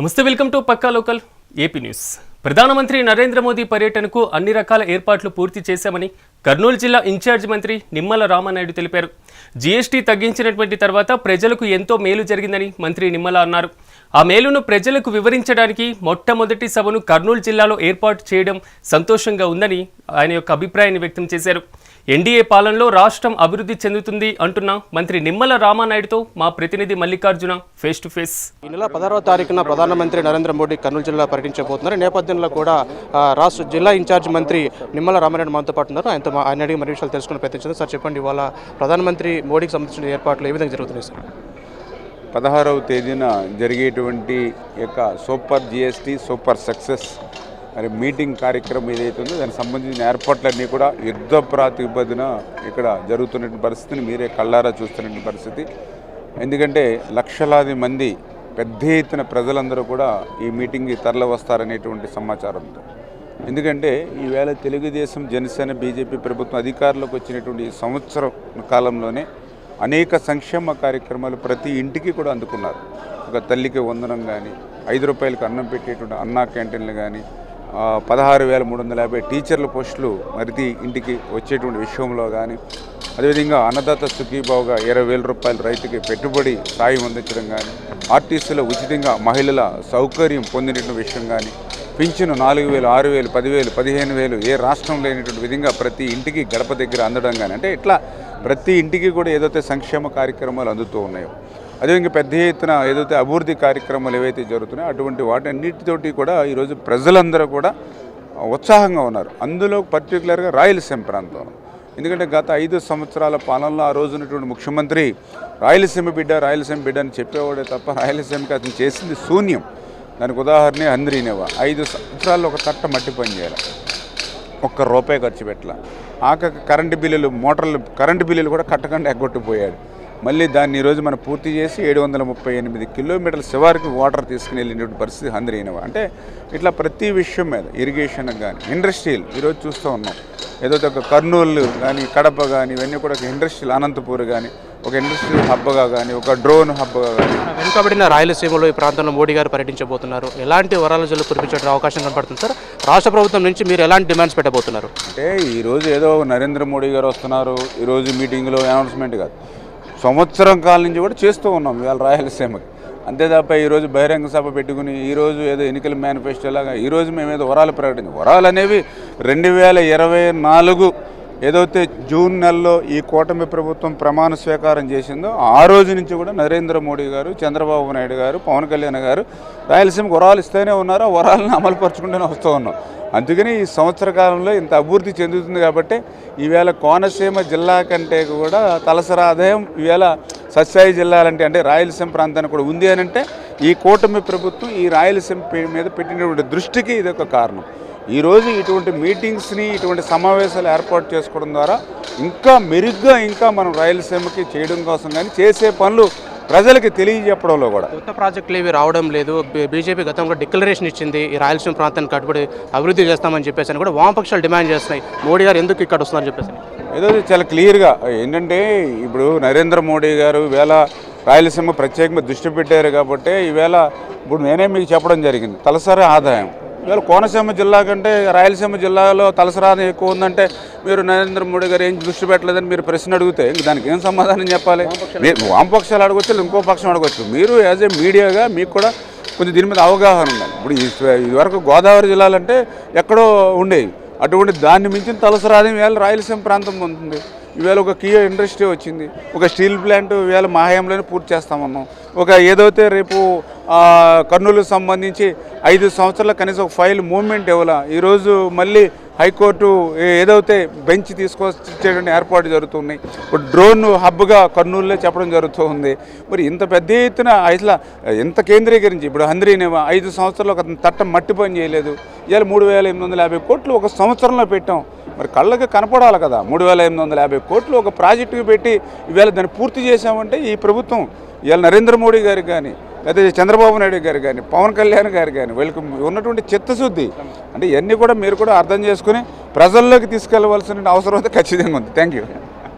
నమస్తే welcome to Pakka local AP news. ప్రధానమంత్రి నరేంద్ర మోదీ పర్యటనకు అన్ని రకాల ఏర్పాట్లు పూర్తి చేశామని కర్నూలు జిల్లా ఇన్ఛార్జ్ మంత్రి నిమ్మల రామానాయుడు తెలిపారు. జీఎస్టీ తగ్గించినటువంటి తర్వాత ప్రజలకు ఎంతో మేలు జరిగిందని మంత్రి నిమ్మల అన్నారు. ఆ మేలును ప్రజలకు వివరించడానికి మొట్టమొదటి సభను కర్నూలు జిల్లాలో ఏర్పాటు చేయడం సంతోషంగా ఉందని ఆయన యొక్క అభిప్రాయాన్ని వ్యక్తం చేశారు. ఎన్డీఏ పాలనలో రాష్ట్రం అభివృద్ధి చెందుతుంది అంటున్న మంత్రి నిమ్మల రామానాయుడుతో మా ప్రతినిధి మల్లికార్జున ఫేస్ టు ఫేస్. ఈ నెల పదహారవ తారీఖున ప్రధానమంత్రి నరేంద్ర మోడీ కర్నూలు జిల్లా పర్యటించబోతున్నారు. ఈ నేపథ్యంలో కూడా రాష్ట్ర జిల్లా ఇన్ఛార్జ్ మంత్రి నిమ్మల రామారెడ్డి మనతో పాటు ఉన్నారు. ఆయనతో ఆయన అడిగి మరి విషయాలు తెలుసుకుని ప్రయత్నించారు సార్ చెప్పండి ఇవాళ ప్రధానమంత్రి మోడీకి సంబంధించిన ఏర్పాట్లు ఏ విధంగా జరుగుతున్నాయి సార్? పదహారవ తేదీన జరిగేటువంటి యొక్క సూపర్ జిఎస్టీ సూపర్ సక్సెస్ మరి మీటింగ్ కార్యక్రమం ఏదైతే ఉందో దానికి సంబంధించిన ఏర్పాట్లన్నీ కూడా యుద్ధ ప్రాతిపదిన ఇక్కడ జరుగుతున్న పరిస్థితిని మీరే కళ్ళారా చూస్తున్న పరిస్థితి. ఎందుకంటే లక్షలాది మంది పెద్ద ఎత్తున ప్రజలందరూ కూడా ఈ మీటింగ్కి తరలి వస్తారనేటువంటి సమాచారంతో ఎందుకంటే ఈవేళ తెలుగుదేశం జనసేన బీజేపీ ప్రభుత్వం అధికారంలోకి వచ్చినటువంటి సంవత్సరం కాలంలోనే అనేక సంక్షేమ కార్యక్రమాలు ప్రతి ఇంటికి కూడా అందుకున్నారు. ఒక తల్లికి వందనం కానీ ఐదు రూపాయలకు అన్నం పెట్టేటువంటి అన్నా క్యాంటీన్లు కానీ పదహారు వేల మూడు వందల యాభై టీచర్ల పోస్టులు మరిది ఇంటికి వచ్చేటువంటి విషయంలో కానీ అదేవిధంగా అన్నదాత సుఖీభావుగా ఇరవై వేల రూపాయలు రైతుకి పెట్టుబడి సాయం అందించడం కానీ ఆర్టీసీలో ఉచితంగా మహిళల సౌకర్యం పొందినటువంటి విషయం కానీ పింఛను నాలుగు వేలు ఆరు వేలు పదివేలు పదిహేను వేలు ఏ రాష్ట్రం లేనటువంటి విధంగా ప్రతి ఇంటికి గడప దగ్గర అందడం కానీ అంటే ఇట్లా ప్రతి ఇంటికి కూడా ఏదైతే సంక్షేమ కార్యక్రమాలు అందుతూ ఉన్నాయో అదేవిధంగా పెద్ద ఎత్తున ఏదైతే అభివృద్ధి కార్యక్రమాలు ఏవైతే జరుగుతున్నాయో అటువంటి వాటన్నిటితోటి కూడా ఈరోజు ప్రజలందరూ కూడా ఉత్సాహంగా ఉన్నారు. అందులో పర్టికులర్గా రాయలసీమ ప్రాంతం. ఎందుకంటే గత ఐదు సంవత్సరాల పాలనలో ఆ రోజు ఉన్నటువంటి ముఖ్యమంత్రి రాయలసీమ బిడ్డ రాయలసీమ బిడ్డ అని చెప్పేవాడే తప్ప రాయలసీమకి అతను చేసింది శూన్యం. దానికి ఉదాహరణ అంద్రీనేవా ఐదు సంవత్సరాల్లో ఒక తట్ట మట్టి పని చేయాలి. ఒక్క రూపాయి ఖర్చు పెట్టాల. ఆక కరెంటు బిల్లులు మోటార్లు కరెంటు బిల్లులు కూడా కట్టకుండా ఎగ్గొట్టిపోయాడు మళ్ళీ దాన్ని ఈరోజు మనం పూర్తి చేసి ఏడు వందల ముప్పై ఎనిమిది కిలోమీటర్ల శివారికి వాటర్ తీసుకుని వెళ్ళినటువంటి పరిస్థితి అందరినవా అంటే ఇట్లా ప్రతి విషయం మీద ఇరిగేషన్ కానీ ఇండస్ట్రియల్ ఈరోజు చూస్తూ ఉన్నాం. ఏదో ఒక కర్నూలు కానీ కడప కానీ ఇవన్నీ కూడా ఒక ఇండస్ట్రియల్ అనంతపూర్ కానీ ఒక ఇండస్ట్రియల్ హబ్గా కానీ ఒక డ్రోన్ హబ్గా కానీ వెనుకబడిన రాయలసీమలో ఈ ప్రాంతంలో మోడీ గారు పర్యటించబోతున్నారు. ఎలాంటి వరాల జల్లు కురిపించే అవకాశం కనపడుతుంది సార్? రాష్ట్ర ప్రభుత్వం నుంచి మీరు ఎలాంటి డిమాండ్స్ పెట్టబోతున్నారు? అంటే ఈరోజు ఏదో నరేంద్ర మోడీ గారు వస్తున్నారు ఈరోజు మీటింగ్లో అనౌన్స్మెంట్ కాదు. సంవత్సరం కాలం నుంచి కూడా చేస్తూ ఉన్నాం ఇవాళ రాయలసీమకి. అంతే తప్ప ఈరోజు బహిరంగ సభ పెట్టుకుని ఈరోజు ఏదో ఎన్నికల మేనిఫెస్టో లాగా ఈరోజు మేము ఏదో వరాలు ప్రకటించాం. వరాలు అనేవి రెండు వేల ఇరవై నాలుగు ఏదైతే జూన్ నెలలో ఈ కూటమి ప్రభుత్వం ప్రమాణ స్వీకారం చేసిందో ఆ రోజు నుంచి కూడా నరేంద్ర మోడీ గారు చంద్రబాబు నాయుడు గారు పవన్ కళ్యాణ్ గారు రాయలసీమకు వరాలు ఇస్తూనే ఉన్నారు ఆ వరాలను అమలుపరుచుకుంటూనే వస్తూ ఉన్నాం. అందుకని ఈ సంవత్సర కాలంలో ఇంత అభివృద్ధి చెందుతుంది కాబట్టి ఈవేళ కోనసీమ జిల్లా కంటే కూడా తలసరి ఆదాయం ఈవేళ సత్సాయి జిల్లాలంటే అంటే రాయలసీమ ప్రాంతానికి కూడా ఉంది అని అంటే ఈ కూటమి ప్రభుత్వం ఈ రాయలసీమ మీద పెట్టినటువంటి దృష్టికి ఇది ఒక కారణం. ఈరోజు ఇటువంటి మీటింగ్స్ని ఇటువంటి సమావేశాలు ఏర్పాటు చేసుకోవడం ద్వారా ఇంకా మెరుగ్గా ఇంకా మనం రాయలసీమకి చేయడం కోసం కానీ చేసే పనులు ప్రజలకి తెలియజెప్పడంలో కూడా. కొత్త ప్రాజెక్టులు ఏవి రావడం లేదు. బీజేపీ గతంలో డిక్లరేషన్ ఇచ్చింది ఈ రాయలసీమ ప్రాంతాన్ని కట్టుబడి అభివృద్ధి చేస్తామని చెప్పేసి అని కూడా వామపక్షాలు డిమాండ్ చేస్తున్నాయి. మోడీ గారు ఎందుకు ఇక్కడ వస్తున్నారని చెప్పేసి. ఏదో చాలా క్లియర్గా ఏంటంటే ఇప్పుడు నరేంద్ర మోడీ గారు ఈవేళ రాయలసీమ ప్రత్యేకంగా దృష్టి పెట్టారు కాబట్టి ఈవేళ ఇప్పుడు నేనే మీకు చెప్పడం జరిగింది. తలసరి ఆదాయం. ఇవాళ కోనసీమ జిల్లా కంటే రాయలసీమ జిల్లాలో తలసరాని ఎక్కువ ఉందంటే మీరు నరేంద్ర మోడీ గారు ఏం దృష్టి పెట్టలేదని మీరు ప్రశ్న అడిగితే ఇంక దానికి ఏం సమాధానం చెప్పాలి? మీరు వామపక్షాలు అడగొచ్చు ఇంకో పక్షం అడగొచ్చు. మీరు యాజ్ ఏ మీడియాగా మీకు కూడా కొంచెం దీని మీద అవగాహన ఉండాలి. ఇప్పుడు ఈ- ఇదివరకు గోదావరి జిల్లాలంటే ఎక్కడో ఉండేవి. అటువంటి దాన్ని మించిన తలసరాని వేళ రాయలసీమ ప్రాంతం ఉంటుంది. ఇవాళ ఒక కియో ఇండస్ట్రీ వచ్చింది. ఒక స్టీల్ ప్లాంట్ ఇవాళ మాహయంలోనే పూర్తి చేస్తామన్నాం. ఒక ఏదైతే రేపు కర్నూలు సంబంధించి ఐదు సంవత్సరాల కనీసం ఒక ఫైల్ మూవ్మెంట్ ఇవ్వాల. ఈరోజు మళ్ళీ హైకోర్టు ఏదైతే బెంచ్ తీసుకొచ్చేటువంటి ఏర్పాటు జరుగుతున్నాయి. ఇప్పుడు డ్రోన్ హబ్గా కర్నూలులో చెప్పడం జరుగుతూ ఉంది మరి ఇంత పెద్ద ఎత్తున అసలు ఎంత కేంద్రీకరించి? ఇప్పుడు హంద్రీనేమో ఐదు సంవత్సరాలు ఒక తట్ట మట్టి పని చేయలేదు. ఇవాళ మూడు వేల ఎనిమిది వందల యాభై కోట్లు ఒక సంవత్సరంలో పెట్టాం. మరి కళ్ళకి కనపడాలి కదా. మూడు వేల ఎనిమిది వందల యాభై కోట్లు ఒక ప్రాజెక్టుకి పెట్టి ఇవాళ దాన్ని పూర్తి చేశామంటే ఈ ప్రభుత్వం ఇవాళ నరేంద్ర మోడీ గారికి కానీ లేదా చంద్రబాబు నాయుడు గారు కానీ పవన్ కళ్యాణ్ గారు కానీ వీళ్ళకి ఉన్నటువంటి చిత్తశుద్ధి అంటే ఇవన్నీ కూడా మీరు కూడా అర్థం చేసుకుని ప్రజల్లోకి తీసుకెళ్ళవలసిన అవసరం అయితే ఖచ్చితంగా ఉంది. థ్యాంక్ యూ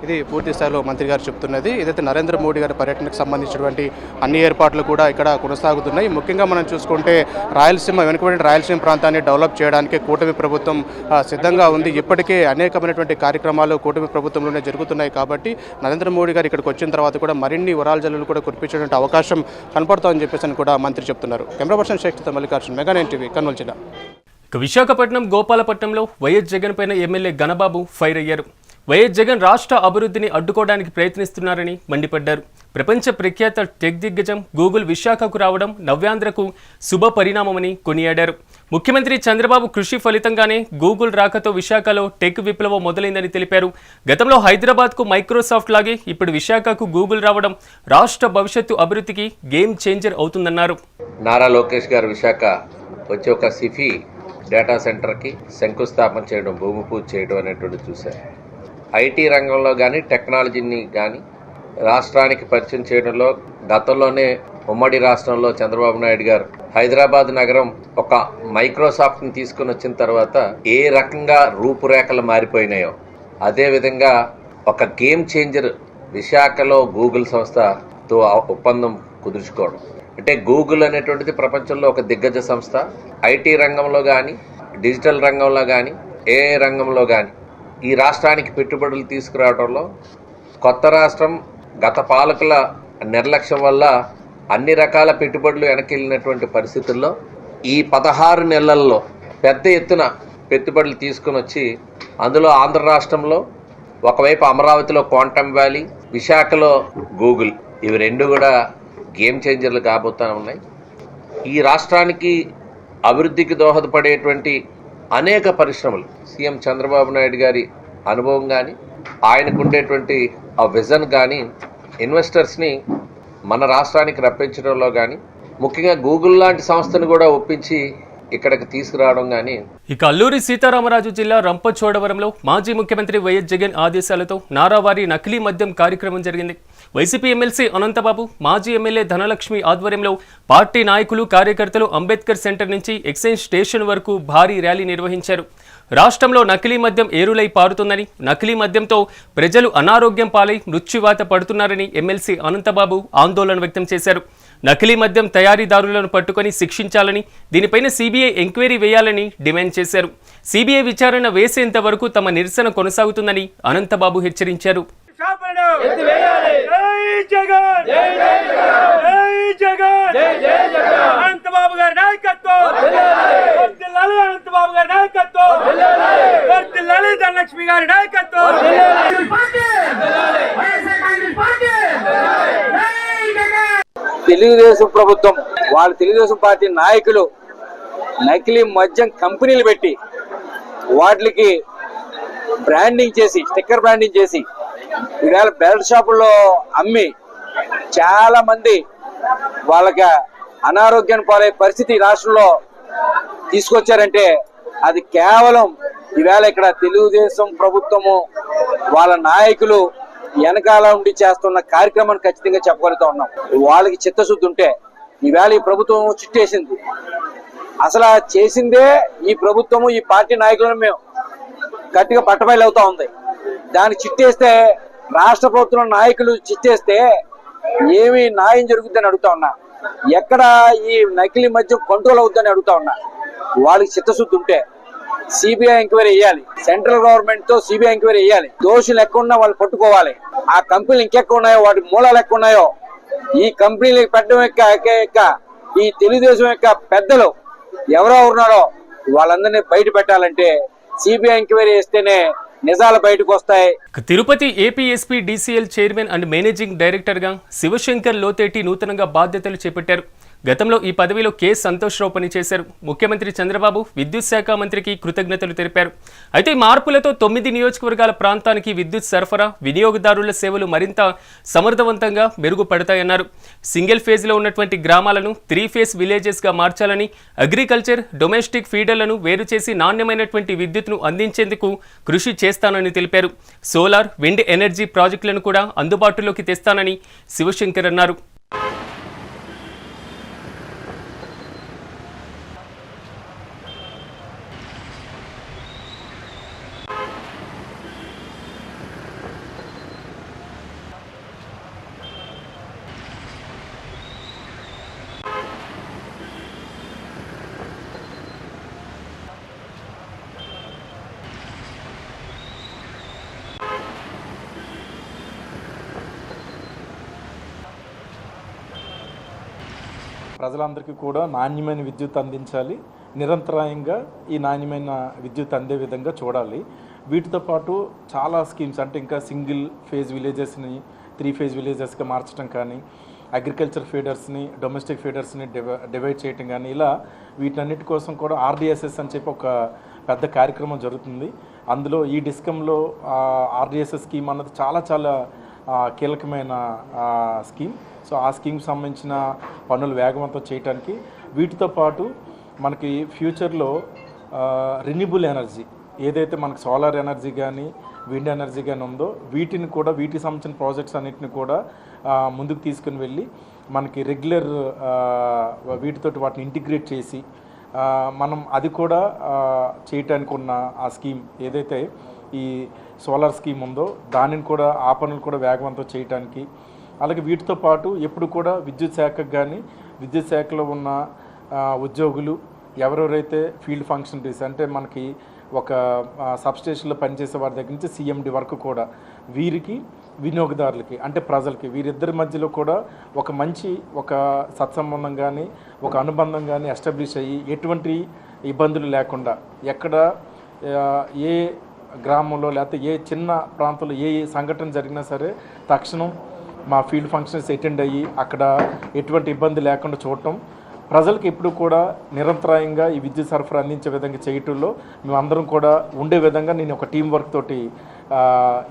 ఇది పూర్తి స్థాయిలో మంత్రి గారు చెప్తున్నది. ఏదైతే నరేంద్ర మోడీ గారి పర్యటనకు సంబంధించినటువంటి అన్ని ఏర్పాట్లు కూడా ఇక్కడ కొనసాగుతున్నాయి. ముఖ్యంగా మనం చూసుకుంటే రాయలసీమ వెనుకబడిన రాయలసీమ ప్రాంతాన్ని డెవలప్ చేయడానికి కూటమి ప్రభుత్వం సిద్ధంగా ఉంది. ఇప్పటికే అనేకమైనటువంటి కార్యక్రమాలు కూటమి ప్రభుత్వంలోనే జరుగుతున్నాయి కాబట్టి నరేంద్ర మోడీ గారు ఇక్కడికి వచ్చిన తర్వాత కూడా మరిన్ని వరాల జల్లులు కూడా కురిపించేటువంటి అవకాశం కనపడుతోందని చెప్పేసి అని కూడా మంత్రి చెప్తున్నారు. Camera person Shaik Mallikarjun mega nine TV Kurnool జిల్లా. విశాఖపట్నం గోపాలపట్నంలో వైఎస్ జగన్ పైన ఎమ్మెల్యే గణబాబు ఫైర్ అయ్యారు. వైఎస్ జగన్ రాష్ట్ర అభివృద్ధిని అడ్డుకోవడానికి ప్రయత్నిస్తున్నారని మండిపడ్డారు. ప్రపంచ ప్రఖ్యాత టెక్ దిగ్గజం గూగుల్ విశాఖకు రావడం నవ్యాంధ్రకు శుభ పరిణామమని కొనియాడారు. ముఖ్యమంత్రి చంద్రబాబు కృషి ఫలితంగానే గూగుల్ రాకతో విశాఖలో టెక్ విప్లవం మొదలైందని తెలిపారు. గతంలో హైదరాబాద్కు మైక్రోసాఫ్ట్ లాగే ఇప్పుడు విశాఖకు గూగుల్ రావడం రాష్ట్ర భవిష్యత్తు అభివృద్ధికి గేమ్ చేంజర్ అవుతుందన్నారు. నారా లోకేష్ గారు విశాఖ వచ్చే ఒక సిఫీ డేటా సెంటర్కి శంకుస్థాపన చేయడం భూమి పూజ చేయడం అనేటువంటి చూశారు. ఐటీ రంగంలో కానీ టెక్నాలజీని కానీ రాష్ట్రానికి పరిచయం చేయడంలో గతంలోనే ఉమ్మడి రాష్ట్రంలో చంద్రబాబు నాయుడు గారు హైదరాబాద్ నగరం ఒక మైక్రోసాఫ్ట్ని తీసుకుని వచ్చిన తర్వాత ఏ రకంగా రూపురేఖలు మారిపోయినాయో అదేవిధంగా ఒక గేమ్ చేంజర్ విశాఖలో గూగుల్ సంస్థతో ఒప్పందం కుదుర్చుకోవడం. అంటే గూగుల్ అనేటువంటిది ప్రపంచంలో ఒక దిగ్గజ సంస్థ. ఐటీ రంగంలో కానీ డిజిటల్ రంగంలో కానీ ఏ రంగంలో కానీ ఈ రాష్ట్రానికి పెట్టుబడులు తీసుకురావడంలో కొత్త రాష్ట్రం గత పాలకుల నిర్లక్ష్యం వల్ల అన్ని రకాల పెట్టుబడులు వెనకెళ్ళినటువంటి పరిస్థితుల్లో ఈ పదహారు నెలల్లో పెద్ద ఎత్తున పెట్టుబడులు తీసుకుని వచ్చి అందులో ఆంధ్ర రాష్ట్రంలో ఒకవైపు అమరావతిలో క్వాంటమ్ వ్యాలీ విశాఖలో గూగుల్. ఇవి రెండు కూడా గేమ్ చేంజర్లు కాబోతూ ఉన్నాయి. ఈ రాష్ట్రానికి అభివృద్ధికి దోహదపడేటువంటి అనేక పరిశ్రమలు. సీఎం చంద్రబాబు నాయుడు గారి అనుభవం కానీ ఆయనకు ఉండేటువంటి ఆ విజన్ కానీ ఇన్వెస్టర్స్ని మన రాష్ట్రానికి రప్పించడంలో కానీ ముఖ్యంగా గూగుల్ లాంటి సంస్థను కూడా ఒప్పించి ఇక్కడికి తీసుకురావడం కానీ ఇక అల్లూరి సీతారామరాజు జిల్లా రంపచోడవరంలో మాజీ ముఖ్యమంత్రి వైఎస్ జగన్ ఆదేశాలతో నారావారి నకిలీ మద్యం కార్యక్రమం జరిగింది. వైసీపీ ఎమ్మెల్సీ అనంతబాబు మాజీ ఎమ్మెల్యే ధనలక్ష్మి ఆధ్వర్యంలో పార్టీ నాయకులు కార్యకర్తలు అంబేద్కర్ సెంటర్ నుంచి ఎక్సైజ్ స్టేషన్ వరకు భారీ ర్యాలీ నిర్వహించారు. రాష్ట్రంలో నకిలీ మద్యం ఏరులై పారుతుందని నకిలీ మద్యంతో ప్రజలు అనారోగ్యం పాలై మృత్యువాత పడుతున్నారని ఎమ్మెల్సీ అనంతబాబు ఆందోళన వ్యక్తం చేశారు. నకిలీ మద్యం తయారీదారులను పట్టుకొని శిక్షించాలని దీనిపైన సీబీఐ ఎంక్వైరీ వేయాలని డిమాండ్ చేశారు. సీబీఐ విచారణ వేసేంత వరకు తమ నిరసన కొనసాగుతుందని అనంతబాబు హెచ్చరించారు. షాపులను జై జగన్! జై జగన్! జై జగన్! అనంతబాబు గారి నాయకత్వం! గారి నాయకత్వం! ధనలక్ష్మి గారి నాయకత్వం! తెలుగుదేశం ప్రభుత్వం వాళ్ళ తెలుగుదేశం పార్టీ నాయకులు నకిలీ మద్యం కంపెనీలు పెట్టి వాటికి బ్రాండింగ్ చేసి స్టిక్కర్ బ్రాండింగ్ చేసి ఈవేళ బెల్ట్ షాపుల్లో అమ్మి చాలా మంది వాళ్ళకి అనారోగ్యాన్ని పాలయ్యే పరిస్థితి రాష్ట్రంలో తీసుకొచ్చారంటే అది కేవలం ఈవేళ ఇక్కడ తెలుగుదేశం ప్రభుత్వము వాళ్ళ నాయకులు వెనకాల ఉండి చేస్తున్న కార్యక్రమాన్ని ఖచ్చితంగా చెప్పగలుగుతా ఉన్నాం. వాళ్ళకి చిత్తశుద్ధి ఉంటే ఈవేళ ఈ ప్రభుత్వం చిట్టేసింది. అసలు చేసిందే ఈ ప్రభుత్వము ఈ పార్టీ నాయకులను మేము గట్టిగా పట్టబయలు అవుతా ఉంది. దాన్ని చిట్టేస్తే రాష్ట్ర ప్రభుత్వం నాయకులు చిట్టేస్తే ఏమి న్యాయం జరుగుతుందని అడుగుతా ఉన్నా. ఎక్కడ ఈ నకిలీ మద్యం కంట్రోల్ అవుతుందని అడుగుతా ఉన్నా. వాళ్ళకి చిత్తశుద్ధి ఉంటే సిబిఐ ఎంక్వైరీ వేయాలి. సెంట్రల్ గవర్నమెంట్తో సిబిఐ ఎంక్వైరీ వేయాలి. దోషులు ఎక్కడున్నా వాళ్ళు పట్టుకోవాలి. ఆ కంపెనీలు ఇంకెక్కడ ఉన్నాయో వాటి మూలాలు ఎక్కడ ఉన్నాయో ఈ కంపెనీలు పెట్టడం యొక్క యొక్క- ఈ తెలుగుదేశం యొక్క పెద్దలు ఎవరో ఉన్నారో వాళ్ళందరినీ బయట పెట్టాలంటే సిబిఐ ఎంక్వైరీ వేస్తేనే నిజాలు బయటకు వస్తాయి. Tirupati APSP DCL chairman and managing డైరెక్టర్గా శివశంకర్ లోతేటి నూతనంగా బాధ్యతలు చేపట్టారు. గతంలో ఈ పదవిలో కె సంతోష్రావు పనిచేశారు. ముఖ్యమంత్రి చంద్రబాబు విద్యుత్ శాఖ మంత్రికి కృతజ్ఞతలు తెలిపారు. అయితే ఈ మార్పులతో తొమ్మిది నియోజకవర్గాల ప్రాంతానికి విద్యుత్ సరఫరా వినియోగదారుల సేవలు మరింత సమర్థవంతంగా మెరుగుపడతాయన్నారు. సింగిల్ ఫేజ్లో ఉన్నటువంటి గ్రామాలను త్రీ ఫేజ్ విలేజెస్గా మార్చాలని అగ్రికల్చర్ డొమెస్టిక్ ఫీడర్లను వేరు చేసి నాణ్యమైనటువంటి విద్యుత్ను అందించేందుకు కృషి చేస్తానని తెలిపారు. సోలార్ విండ్ ఎనర్జీ ప్రాజెక్టులను కూడా అందుబాటులోకి తెస్తానని శివశంకర్ అన్నారు. ప్రజలందరికీ కూడా నాణ్యమైన విద్యుత్ అందించాలి. నిరంతరాయంగా ఈ నాణ్యమైన విద్యుత్ అందే విధంగా చూడాలి. వీటితో పాటు చాలా స్కీమ్స్ అంటే ఇంకా సింగిల్ ఫేజ్ విలేజెస్ని త్రీ ఫేజ్ విలేజెస్గా మార్చడం కానీ అగ్రికల్చర్ ఫీడర్స్ని డొమెస్టిక్ ఫీడర్స్ని డివై డివైడ్ చేయటం కానీ ఇలా వీటన్నిటి కోసం కూడా ఆర్డిఎస్ఎస్ అని చెప్పి ఒక పెద్ద కార్యక్రమం జరుగుతుంది. అందులో ఈ డిస్కంలో ఆర్డిఎస్ఎస్ స్కీమ్ అన్నది చాలా చాలా కీలకమైన స్కీమ్. సో ఆ స్కీమ్ సంబంధించిన పనులు వేగవంతం చేయడానికి వీటితో పాటు మనకి ఫ్యూచర్లో రిన్యూబుల్ ఎనర్జీ ఏదైతే మనకు సోలార్ ఎనర్జీ కానీ విండ్ ఎనర్జీ కానీ ఉందో వీటిని కూడా వీటికి సంబంధించిన ప్రాజెక్ట్స్ అన్నిటిని కూడా ముందుకు తీసుకుని వెళ్ళి మనకి రెగ్యులర్ వీటితోటి వాటిని ఇంటిగ్రేట్ చేసి మనం అది కూడా చేయటానికి ఉన్న ఆ స్కీమ్ ఏదైతే ఈ సోలార్ స్కీమ్ ఉందో దానిని కూడా ఆ పనులు కూడా వేగవంతం చేయటానికి అలాగే వీటితో పాటు ఎప్పుడు కూడా విద్యుత్ శాఖకు కానీ విద్యుత్ శాఖలో ఉన్న ఉద్యోగులు ఎవరెవరైతే ఫీల్డ్ ఫంక్షనరీస్ అంటే మనకి ఒక సబ్స్టేషన్లో పనిచేసే వారి దగ్గర నుంచి సీఎండి వరకు కూడా వీరికి వినియోగదారులకి అంటే ప్రజలకి వీరిద్దరి మధ్యలో కూడా ఒక మంచి ఒక సత్సంబంధం కానీ ఒక అనుబంధం కానీ ఎస్టాబ్లిష్ అయ్యి ఎటువంటి ఇబ్బందులు లేకుండా ఎక్కడ ఏ గ్రామంలో లేకపోతే ఏ చిన్న ప్రాంతంలో ఏ ఏ సంఘటన జరిగినా సరే తక్షణం మా ఫీల్డ్ ఫంక్షన్స్ అటెండ్ అయ్యి అక్కడ ఎటువంటి ఇబ్బంది లేకుండా చూడటం. ప్రజలకు ఎప్పుడు కూడా నిరంతరాయంగా ఈ విద్యుత్ సరఫరా అందించే విధంగా చేయటంలో మేమందరం కూడా ఉండే విధంగా నేను ఒక టీం వర్క్ తోటి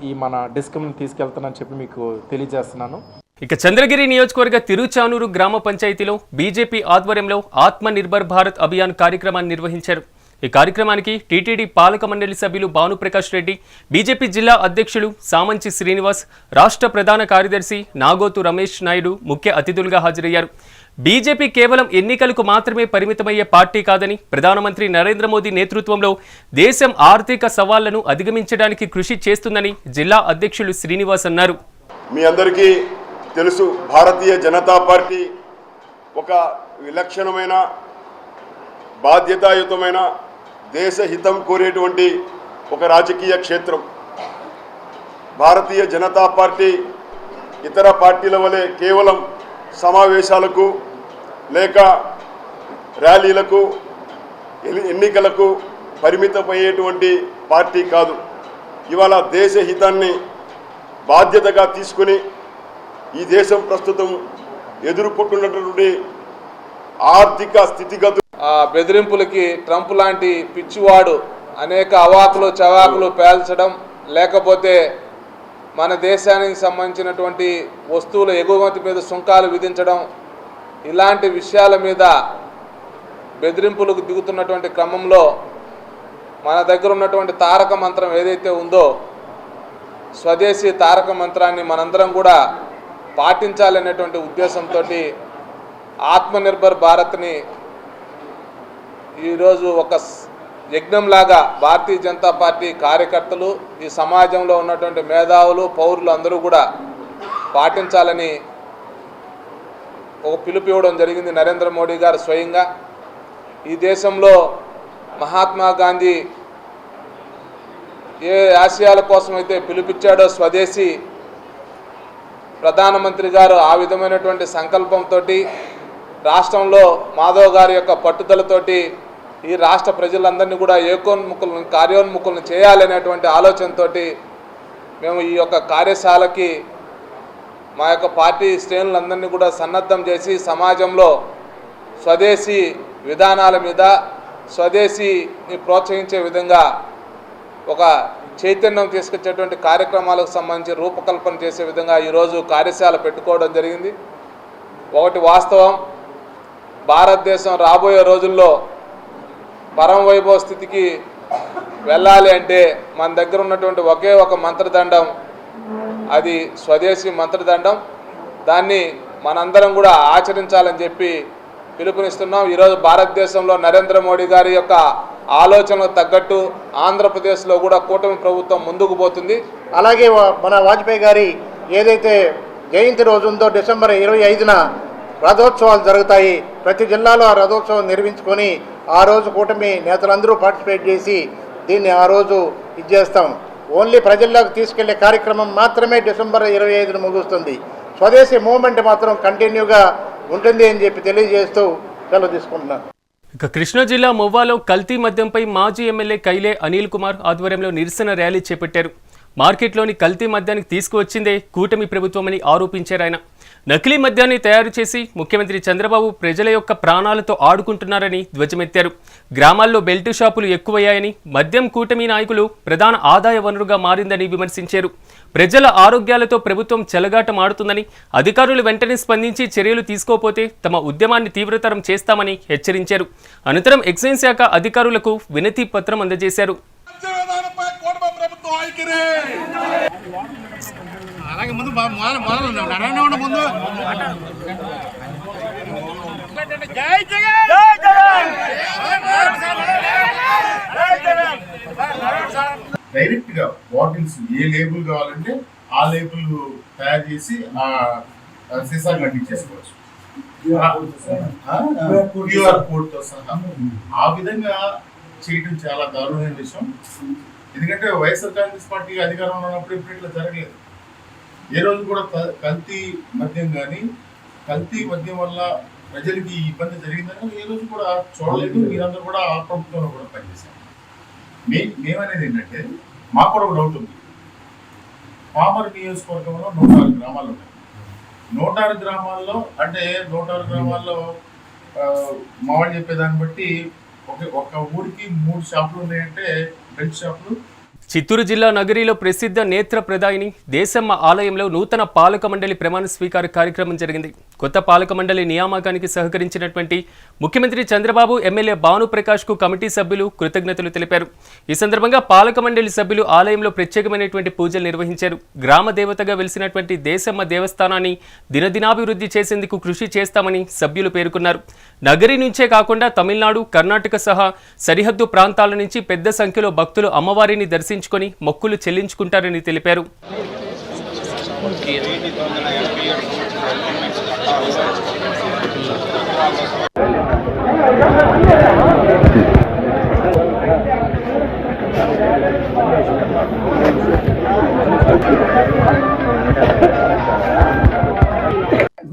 ఈ మన డిస్కమ్ని తీసుకెళ్తానని చెప్పి మీకు తెలియజేస్తున్నాను. ఇక చంద్రగిరి నియోజకవర్గ తిరుచానూరు గ్రామ పంచాయతీలో బీజేపీ ఆధ్వర్యంలో ఆత్మ నిర్భర్ భారత్ అభియాన్ కార్యక్రమాన్ని నిర్వహించారు. ఈ కార్యక్రమానికి టీటీడీ పాలక మండలి సభ్యులు భానుప్రకాష్ రెడ్డి బీజేపీ జిల్లా అధ్యక్షులు సామంచి శ్రీనివాస్ రాష్ట్ర ప్రధాన కార్యదర్శి నాగోతు రమేష్ నాయుడు ముఖ్య అతిథులుగా హాజరయ్యారు. బీజేపీ కేవలం ఎన్నికలకు మాత్రమే పరిమితమయ్యే పార్టీ కాదని ప్రధానమంత్రి నరేంద్ర మోదీ నేతృత్వంలో దేశం ఆర్థిక సవాళ్ళను అధిగమించడానికి కృషి చేస్తుందని జిల్లా అధ్యక్షులు శ్రీనివాస్ అన్నారు. మీ అందరికీ తెలుసు భారతీయ జనతా పార్టీ ఒక విలక్షణమైన బాధ్యతాయుతమైన దేశహితం కోరేటువంటి ఒక రాజకీయ క్షేత్రం. భారతీయ జనతా పార్టీ ఇతర పార్టీల వలె కేవలం సమావేశాలకు లేక ర్యాలీలకు ఎన్ని- ఎన్నికలకు పరిమితమయ్యేటువంటి పార్టీ కాదు. ఇవాళ దేశ హితాన్ని బాధ్యతగా తీసుకుని ఈ దేశం ప్రస్తుతం ఎదుర్కొంటున్నటువంటి ఆర్థిక స్థితిగతులు. ఆ బెదిరింపులకి ట్రంప్ లాంటి పిచ్చివాడు అనేక అవాకులు చవాకులు పేల్చడం లేకపోతే మన దేశానికి సంబంధించినటువంటి వస్తువుల ఎగుమతి మీద సుంకాలు విధించడం ఇలాంటి విషయాల మీద బెదిరింపులకు దిగుతున్నటువంటి క్రమంలో మన దగ్గర ఉన్నటువంటి తారక మంత్రం ఏదైతే ఉందో స్వదేశీ తారక మంత్రాన్ని మనందరం కూడా పాటించాలనేటువంటి ఉద్దేశంతో ఆత్మనిర్భర్ భారత్ని ఈరోజు ఒక యజ్ఞంలాగా భారతీయ జనతా పార్టీ కార్యకర్తలు ఈ సమాజంలో ఉన్నటువంటి మేధావులు పౌరులు అందరూ కూడా పాటించాలని ఒక పిలుపు ఇవ్వడం జరిగింది నరేంద్ర మోడీ గారు స్వయంగా. ఈ దేశంలో మహాత్మా గాంధీ ఏ ఆశయాల కోసం అయితే పిలుపిచ్చాడో స్వదేశీ ప్రధానమంత్రి గారు ఆ విధమైనటువంటి సంకల్పంతో రాష్ట్రంలో మాధవ్ గారి యొక్క పట్టుదలతోటి ఈ రాష్ట్ర ప్రజలందరినీ కూడా ఏకోన్ముఖులను కార్యోన్ముఖులను చేయాలనేటువంటి ఆలోచనతోటి మేము ఈ యొక్క కార్యశాలకి మా యొక్క పార్టీ శ్రేణులందరినీ కూడా సన్నద్ధం చేసి సమాజంలో స్వదేశీ విధానాల మీద స్వదేశీని ప్రోత్సహించే విధంగా ఒక చైతన్యం తీసుకొచ్చేటువంటి కార్యక్రమాలకు సంబంధించి రూపకల్పన చేసే విధంగా ఈరోజు కార్యశాల పెట్టుకోవడం జరిగింది. ఒకటి వాస్తవం భారతదేశం రాబోయే రోజుల్లో పరం వైభవ స్థితికి వెళ్ళాలి అంటే మన దగ్గర ఉన్నటువంటి ఒకే ఒక మంత్రదండం అది స్వదేశీ మంత్రదండం. దాన్ని మనందరం కూడా ఆచరించాలని చెప్పి పిలుపునిస్తున్నాం. ఈరోజు భారతదేశంలో నరేంద్ర మోడీ గారి యొక్క ఆలోచనకు తగ్గట్టు ఆంధ్రప్రదేశ్లో కూడా కూటమి ప్రభుత్వం ముందుకు పోతుంది. అలాగే మన వాజ్పేయి గారి ఏదైతే జయంతి రోజు ఉందో డిసెంబర్ ఇరవై ఐదున రథోత్సవాలు జరుగుతాయి. ప్రతి జిల్లాలో ఆ రథోత్సవం నిర్మించుకొని ఆ రోజు కూటమి నేతలందరూ పార్టిసిపేట్ చేసి దీన్ని ఆ రోజు ఇది చేస్తాం. ఓన్లీ ప్రజల్లోకి తీసుకెళ్ళే కార్యక్రమం మాత్రమే డిసెంబర్ ఇరవై ఐదున ముగుస్తుంది. స్వదేశీ మూవ్మెంట్ మాత్రం కంటిన్యూగా ఉంటుంది అని చెప్పి తెలియజేస్తూ సెలవు తీసుకుంటున్నాను. ఇక కృష్ణా జిల్లా మొవ్వాలో కల్తీ మద్యంపై మాజీ ఎమ్మెల్యే కైలే అనిల్ కుమార్ ఆధ్వర్యంలో నిరసన ర్యాలీ చేపట్టారు. మార్కెట్లోని కల్తీ మద్యానికి తీసుకువచ్చిందే కూటమి ప్రభుత్వమని ఆరోపించారు ఆయన. నకిలీ మద్యాన్ని తయారు చేసి ముఖ్యమంత్రి చంద్రబాబు ప్రజల యొక్క ప్రాణాలతో ఆడుకుంటున్నారని ధ్వజమెత్తారు. గ్రామాల్లో బెల్ట్ షాపులు ఎక్కువయ్యాయని మద్యం కూటమి నాయకులు ప్రధాన ఆదాయ వనరుగా మారిందని విమర్శించారు. ప్రజల ఆరోగ్యాలతో ప్రభుత్వం చెలగాటమాడుతుందని అధికారులు వెంటనే స్పందించి చర్యలు తీసుకోకపోతే తమ ఉద్యమాన్ని తీవ్రతరం చేస్తామని హెచ్చరించారు. అనంతరం ఎక్సైజ్ శాఖ అధికారులకు వినతి పత్రం అందజేశారు. జై జగన్! జై జగన్! జై జగన్ డైరెక్ట్గా బాటిల్స్ ఏ లేబుల్ కావాలంటే ఆ లేబుల్ తయారు చేసి ఆ ఆ సీసా కట్టించేసుకోవచ్చు. క్యూఆర్ కోడ్తో సహా. ఆ విధంగా చేయటం చాలా దారుణమైన విషయం. ఎందుకంటే వైఎస్ఆర్ కాంగ్రెస్ పార్టీ అధికారంలో ఉన్నప్పుడు ఇప్పుడు ఇట్లా జరగలేదు. ఏ రోజు కూడా కల్తీ మద్యం కానీ కల్తీ మద్యం వల్ల ప్రజలకి ఇబ్బంది జరిగిందని ఏ రోజు కూడా చూడలేదు. మీరందరూ కూడా ఆ ప్రభుత్వంలో కూడా పనిచేశారు. మే మేమనేది ఏంటంటే మాకు కూడా ఒక డౌట్ ఉంది. పామర్ నియోజకవర్గంలో నూట ఆరు గ్రామాలు ఉన్నాయి. నూట ఆరు గ్రామాల్లో అంటే నూట ఆరు గ్రామాల్లో మా వాళ్ళు చెప్పేదాన్ని బట్టి ఒక ఒక ఊరికి మూడు షాపులు ఉన్నాయంటే బెల్ట్ షాపులు చిత్తూరు జిల్లా నగరిలో ప్రసిద్ధ నేత్ర ప్రదాయిని దేశమ్మ ఆలయంలో నూతన పాలక మండలి ప్రమాణ స్వీకార కార్యక్రమం జరిగింది. కొత్త పాలక మండలి నియామకానికి సహకరించినటువంటి ముఖ్యమంత్రి చంద్రబాబు ఎమ్మెల్యే భానుప్రకాష్కు కమిటీ సభ్యులు కృతజ్ఞతలు తెలిపారు. ఈ సందర్భంగా పాలక మండలి సభ్యులు ఆలయంలో ప్రత్యేకమైనటువంటి పూజలు నిర్వహించారు. గ్రామ దేవతగా వెలిసినటువంటి దేశమ్మ దేవస్థానాన్ని దినదినాభివృద్ధి చేసేందుకు కృషి చేస్తామని సభ్యులు పేర్కొన్నారు. నగరి నుంచే కాకుండా తమిళనాడు కర్ణాటక సహా సరిహద్దు ప్రాంతాల నుంచి పెద్ద సంఖ్యలో భక్తులు అమ్మవారిని దర్శించుకొని మొక్కులు చెల్లించుకుంటారని తెలిపారు.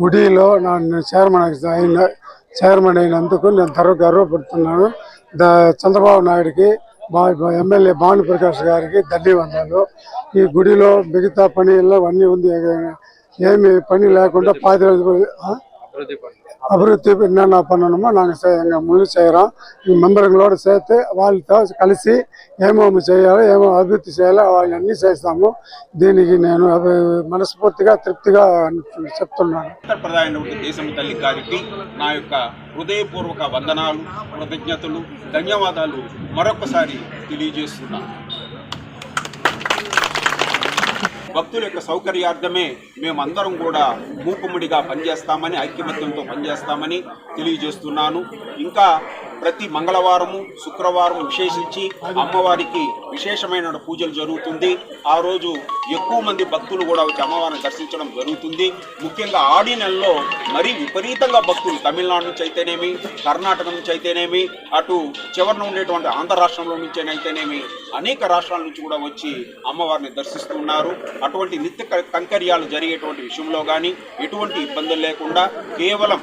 గుడిలో నన్ను చైర్మన్ అయిన చైర్మన్ అయినందుకు నేను ధర గర్వపడుతున్నాను. చంద్రబాబు నాయుడికి బా- బా- ఎమ్మెల్యే భానుప్రకాష్ గారికి ధన్యవాదాలు. ఈ గుడిలో మిగతా పనుల్లో అన్నీ ఉంది. ఏమి పని లేకుండా పాతి అభివృద్ధి என்னென்ன பண்ணணுமோ నాకు ముందు చేయరా. முழு செய்கிறோம் వాళ్ళతో కలిసి ఏమేమి చేయాలో ఏమో అభివృద్ధి చేయాలో అన్ని చేస్తాము. దీనికి నేను మనస్ఫూర్తిగా తృప్తిగా చెప్తున్నాను. దేశం తల్లి గారికి నా యొక్క హృదయపూర్వక వందనాలు కృతజ్ఞతలు ధన్యవాదాలు మరొకసారి తెలియజేస్తున్నాను. భక్తుల యొక్క సౌకర్యార్థమే మేమందరం కూడా మూకుముడిగా పనిచేస్తామని ఐక్యమత్యంతో పనిచేస్తామని తెలియజేస్తున్నాను. ఇంకా ప్రతి మంగళవారము శుక్రవారం విశేషించి అమ్మవారికి విశేషమైన పూజలు జరుగుతుంది. ఆ రోజు ఎక్కువ మంది భక్తులు కూడా వచ్చి అమ్మవారిని దర్శించడం జరుగుతుంది. ముఖ్యంగా ఆడి నెలలో మరీ విపరీతంగా భక్తులు తమిళనాడు నుంచి అయితేనేమి కర్ణాటక నుంచి అయితేనేమి అటు చివరన ఉండేటువంటి ఆంధ్ర రాష్ట్రంలో నుంచి అయితేనేమి అనేక రాష్ట్రాల నుంచి కూడా వచ్చి అమ్మవారిని దర్శిస్తున్నారు. అటువంటి నిత్య కంకర్యాలు జరిగేటువంటి విషయంలో కానీ ఎటువంటి ఇబ్బందులు లేకుండా కేవలం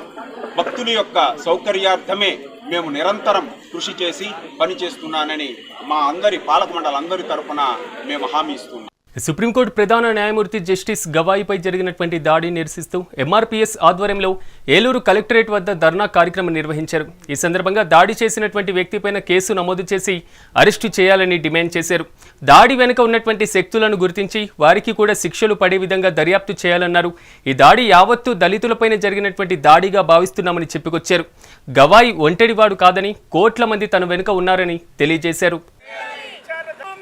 భక్తుల యొక్క సౌకర్యార్థమే మేము నిరంతరం కృషి చేసి పనిచేస్తున్నానని మా అందరి పాలక మండలి అందరి తరఫున మేము హామీ ఇస్తున్నాం. సుప్రీంకోర్టు ప్రధాన న్యాయమూర్తి జస్టిస్ గవాయిపై జరిగినటువంటి దాడిని నిరసిస్తూ ఎంఆర్పీఎస్ ఆధ్వర్యంలో ఏలూరు కలెక్టరేట్ వద్ద ధర్నా కార్యక్రమం నిర్వహించారు. ఈ సందర్భంగా దాడి చేసినటువంటి వ్యక్తిపైన కేసు నమోదు చేసి అరెస్టు చేయాలని డిమాండ్ చేశారు. దాడి వెనుక ఉన్నటువంటి శక్తులను గుర్తించి వారికి కూడా శిక్షలు పడే విధంగా దర్యాప్తు చేయాలన్నారు. ఈ దాడి యావత్తు దళితులపైన జరిగినటువంటి దాడిగా భావిస్తున్నామని చెప్పుకొచ్చారు. గవాయి ఒంటరివాడు కాదని కోట్ల మంది తన వెనుక ఉన్నారని తెలియజేశారు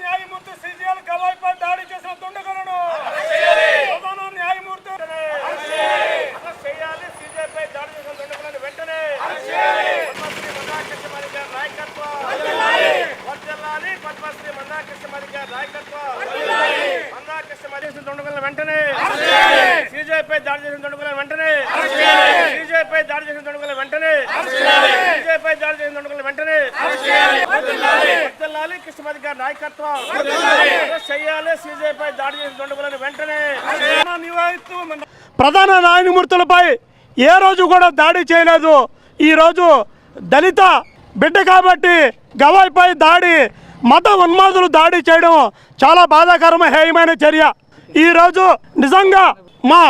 న్యాయమూర్తి సిజిఎల్ గవాయిపై దాడి చేసిన దుండగులను ప్రధాన న్యాయమూర్తి అరెస్ట్ చేయాలి సిజిఎల్పై దాడి చేసిన దుండగులను వెంటనే పద్మశ్రీ మందాకృష్ణమణి గారి నాయకత్వం వర్ధిల్లాలి పద్మశ్రీ మందాకృష్ణమణి గారి నాయకత్వం మందాకృష్ణమణి చేసిన దుండగులను వెంటనే సిజిఐపై దాడి చేసిన దుండగులను వెంటనే సిజిఐపై దాడి చేసిన దుండగులను వెంటనే సిజిఐపై దాడి చేసిన దుండగులను వెంటనే వర్ధిల్లాలి కృష్ణమతి గారి నాయకత్వం అరెస్ట్ చేయాలి సీజేపై దాడి చేసిన దుండగులను వెంటనే ప్రధాన న్యాయమూర్తులపై ఏ రోజు కూడా లేదు. ఈరోజు దళిత బిడ్డ కాబట్టి గవాయిపై దాడి మత ఉన్మాదులు దాడి చేయడం చాలా బాధాకరమైన హేయమైన చర్య. ఈరోజు నిజంగా మా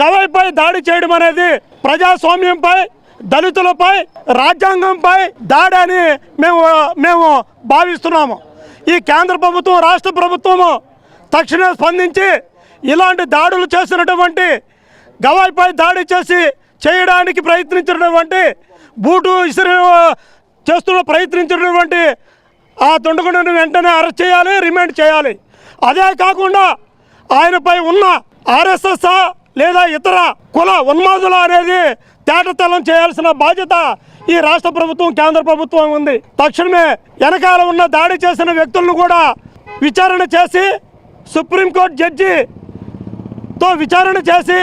గవాయిపై దాడి చేయడం అనేది ప్రజాస్వామ్యంపై దళితులపై రాజ్యాంగంపై దాడి అని మేము మేము భావిస్తున్నాము. ఈ కేంద్ర ప్రభుత్వం రాష్ట్ర ప్రభుత్వము తక్షణమే స్పందించి ఇలాంటి దాడులు చేసినటువంటి గవాయిపై దాడి చేసి చేయడానికి ప్రయత్నించినటువంటి బూటు ఇసిరి చేస్తున్న ప్రయత్నించినటువంటి ఆ దుండగుడిని వెంటనే అరెస్ట్ చేయాలి రిమాండ్ చేయాలి. అదే కాకుండా ఆయనపై ఉన్న ఆర్ఎస్ఎస్ లేదా ఇతర కుల ఉన్మాదుల అనేది తేటతెల్లం చేయాల్సిన బాధ్యత ఈ రాష్ట్ర ప్రభుత్వం కేంద్ర ప్రభుత్వం ఉంది. తక్షణమే వెనకాల ఉన్న దాడి చేసిన వ్యక్తులను కూడా విచారణ చేసి సుప్రీంకోర్టు జడ్జితో విచారణ చేసి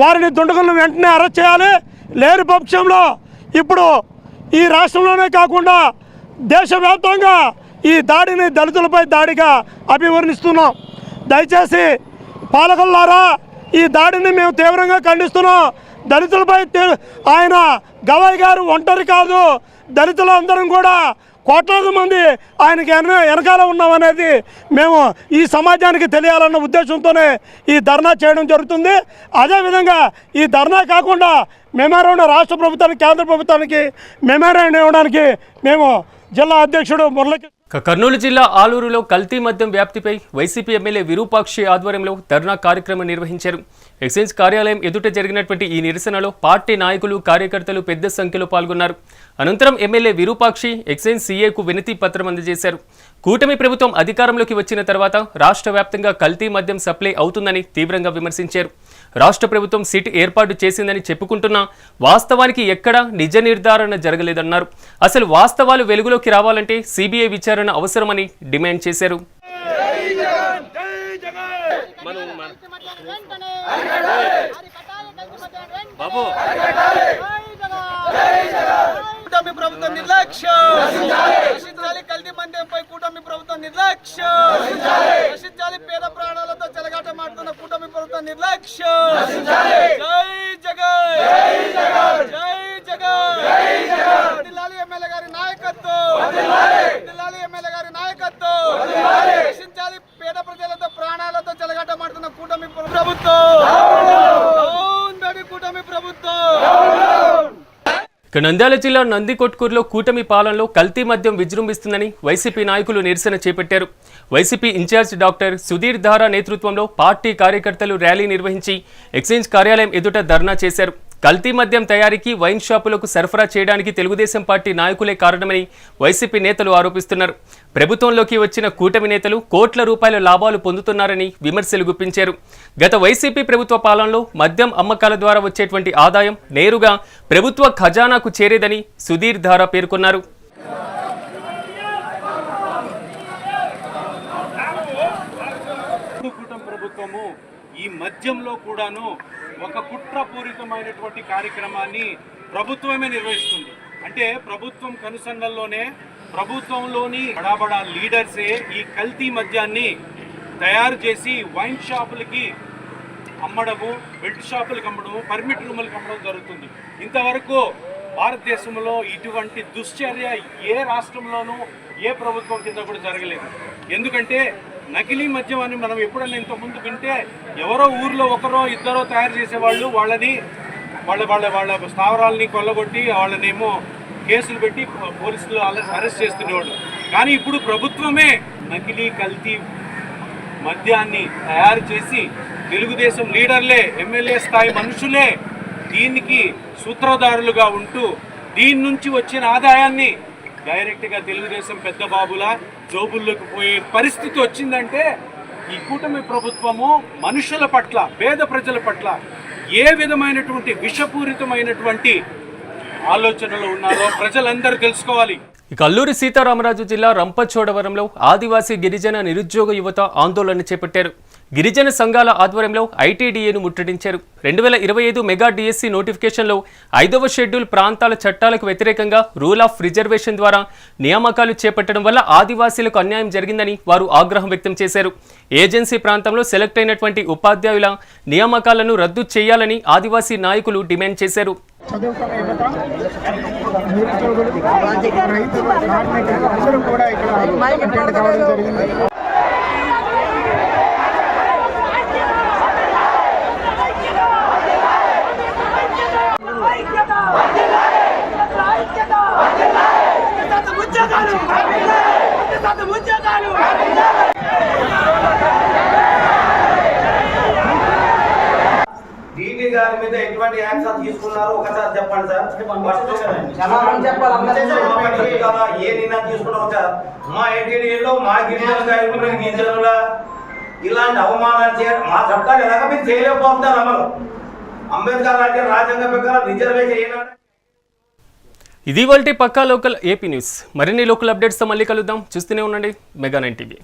వారిని దుండగులను వెంటనే అరెస్ట్ చేయాలి. లేని పక్షంలో ఇప్పుడు ఈ రాష్ట్రంలోనే కాకుండా దేశవ్యాప్తంగా ఈ దాడిని దళితులపై దాడిగా అభివర్ణిస్తున్నాం. దయచేసి పాలకులారా ఈ దాడిని మేము తీవ్రంగా ఖండిస్తున్నాం. దళితులపై ఆయన గవాయి గారు ఒంటరి కాదు. దళితులందరం కూడా కోట్లాది మంది ఆయనకి వెనకాల ఉన్నామనేది మేము ఈ సమాజానికి తెలియాలన్న ఉద్దేశంతోనే ఈ ధర్నా చేయడం జరుగుతుంది. అదేవిధంగా ఈ ధర్నా కాకుండా మెమోరాండం రాష్ట్ర ప్రభుత్వానికి కేంద్ర ప్రభుత్వానికి మెమోరాండం ఇవ్వడానికి మేము జిల్లా అధ్యక్షుడు మురళీ కర్నూలు జిల్లా ఆలూరులో కల్తీ మద్యం వ్యాప్తిపై వైసీపీ ఎమ్మెల్యే విరూపాక్షి ఆధ్వర్యంలో ధర్నా కార్యక్రమం నిర్వహించారు. ఎక్సైజ్ కార్యాలయం ఎదుట జరిగినటువంటి ఈ నిరసనలో పార్టీ నాయకులు కార్యకర్తలు పెద్ద సంఖ్యలో పాల్గొన్నారు. అనంతరం ఎమ్మెల్యే విరూపాక్షి ఎక్సైజ్ సీఏకు వినతి పత్రం అందజేశారు. కూటమి ప్రభుత్వం అధికారంలోకి వచ్చిన తర్వాత రాష్ట్ర వ్యాప్తంగా కల్తీ మద్యం సప్లై అవుతుందని తీవ్రంగా విమర్శించారు. రాష్ట్ర ప్రభుత్వం సిట్ ఏర్పాటు చేసిందని చెప్పుకుంటున్నా వాస్తవానికి ఎక్కడా నిజ నిర్ధారణ జరగలేదన్నారు అసలు వాస్తవాలు వెలుగులోకి రావాలంటే సిబిఐ విచారణ అవసరమని డిమాండ్ చేశారు కూటమి ప్రభుత్వం నిర్లక్ష్యం. నశించాలి కల్తీ మందిపై కూటమి ప్రభుత్వం నిర్లక్ష్యం. నశించాలి పేద ప్రాణాలతో చెలగాట మాడుతున్న కూటమి ప్రభుత్వం నిర్లక్ష్యం. జై జగన్. జై జగన్. దిల్లాలి ఎమ్మెల్యే గారి నాయకత్వం. దిల్లాలి ఎమ్మెల్యే గారి నాయకత్వం. నశించాలి పేద ప్రజలతో ప్రాణాలతో చెలగాట మాడుతున్న కూటమి ప్రభుత్వం. కూటమి ప్రభుత్వం. ఇక నంద్యాల జిల్లా నందికొట్కూరులో కూటమి పాలనలో కల్తీ మద్యం విజృంభిస్తుందని వైసీపీ నాయకులు నిరసన చేపట్టారు. వైసీపీ ఇన్ఛార్జ్ డాక్టర్ సుధీర్ ధారా నేతృత్వంలో పార్టీ కార్యకర్తలు ర్యాలీ నిర్వహించి ఎక్స్చేంజ్ కార్యాలయం ఎదుట ధర్నా చేశారు. కల్తీ మద్యం తయారీకి వైన్ షాపులకు సరఫరా చేయడానికి తెలుగుదేశం పార్టీ నాయకులే కారణమని వైసీపీ నేతలు ఆరోపిస్తున్నారు. ప్రభుత్వంలోకి వచ్చిన కూటమి నేతలు కోట్ల రూపాయల లాభాలు పొందుతున్నారని విమర్శలు గుప్పించారు. గత వైసీపీ ప్రభుత్వ పాలనలో మద్యం అమ్మకాల ద్వారా వచ్చేటువంటి ఆదాయం నేరుగా ప్రభుత్వ ఖజానాకు చేరేదని సుధీర్ ధారా పేర్కొన్నారు. ప్రభుత్వము ఈ మద్యంలో కూడాను ఒక కుట్రపూరితమైనటువంటి కార్యక్రమాన్ని ప్రభుత్వమే నిర్వహిస్తుంది. అంటే ప్రభుత్వం కనుసన్నల్లోనే ప్రభుత్వంలోని బడాబడా లీడర్సే ఈ కల్తీ మద్యాన్ని తయారు చేసి వైన్ షాపులకి అమ్మడము బెల్ట్ షాపులకు అమ్మడము పర్మిట్ రూములకు అమ్మడం జరుగుతుంది. ఇంతవరకు భారతదేశంలో ఇటువంటి దుశ్చర్య ఏ రాష్ట్రంలోనూ ఏ ప్రభుత్వం కింద కూడా జరగలేదు. ఎందుకంటే నకిలీ మద్యం అని మనం ఎప్పుడన్నా ఇంతకుముందు వింటే ఎవరో ఊర్లో ఒకరో ఇద్దరో తయారు చేసేవాళ్ళు వాళ్ళని వాళ్ళ వాళ్ళ వాళ్ళ స్థావరాలని కొల్లగొట్టి వాళ్ళనేమో కేసులు పెట్టి పోలీసులు అరెస్ట్ చేస్తునేవాళ్ళు కానీ ఇప్పుడు ప్రభుత్వమే నకిలీ కల్తీ మద్యాన్ని తయారు చేసి తెలుగుదేశం లీడర్లే ఎమ్మెల్యే స్థాయి మనుషులే దీనికి సూత్రధారులుగా ఉంటూ దీని నుంచి వచ్చిన ఆదాయాన్ని డైరెక్ట్గా తెలుగుదేశం పెద్ద బాబుల జోబుల్లోకి పోయే పరిస్థితి వచ్చిందంటే ఈ కూటమి ప్రభుత్వము మనుషుల పట్ల పేద ప్రజల పట్ల ఏ విధమైనటువంటి విషపూరితమైనటువంటి ఆలోచనలు ఉన్నారో ప్రజలందరూ తెలుసుకోవాలి. ఇక అల్లూరి సీతారామరాజు జిల్లా రంపచోడవరంలో ఆదివాసీ గిరిజన నిరుద్యోగ యువత ఆందోళన చేపట్టారు. గిరిజన సంఘాల ఆధ్వర్యంలో ఐటీడీఏను ముట్టడించారు. రెండు వేల ఇరవై ఐదు మెగా డిఎస్సి నోటిఫికేషన్లో ఐదవ షెడ్యూల్ ప్రాంతాల చట్టాలకు వ్యతిరేకంగా రూల్ ఆఫ్ రిజర్వేషన్ ద్వారా నియామకాలు చేపట్టడం వల్ల ఆదివాసీలకు అన్యాయం జరిగిందని వారు ఆగ్రహం వ్యక్తం చేశారు. ఏజెన్సీ ప్రాంతంలో సెలెక్ట్ అయినటువంటి ఉపాధ్యాయుల నియామకాలను రద్దు చేయాలని ఆదివాసీ నాయకులు డిమాండ్ చేశారు. చదువుకున్న యువత నిరుద్యోగులు రైతులు కార్మికులు అందరూ కూడా ఇక్కడ అటెండ్ కావడం జరిగింది డీటీ గారి మీద ఎటువంటి యాక్షన్ తీసుకున్నారు ఒకసారి చెప్పండి సార్. ఏ నిర్ణయం తీసుకున్నావు సార్. మా ఏటీడీలో మా గిరిజన గాయకులు గిరిజనుల ఇలాంటి అవమానాలు చేయడం మా చట్టాలు ఎలాగ మీరు చేయలేకపోతున్నారు అమలు? అంబేద్కర్ రాజ్య రాజ్యాంగ ప్రకారం రిజర్వేషన్ ఏనాడు ఇది వాళ్ళ పక్కా లోకల్ ఏపీ న్యూస్. మరిన్ని లోకల్ అప్డేట్స్తో మళ్ళీ కలుద్దాం. చూస్తూనే ఉండండి. Mega nine TV.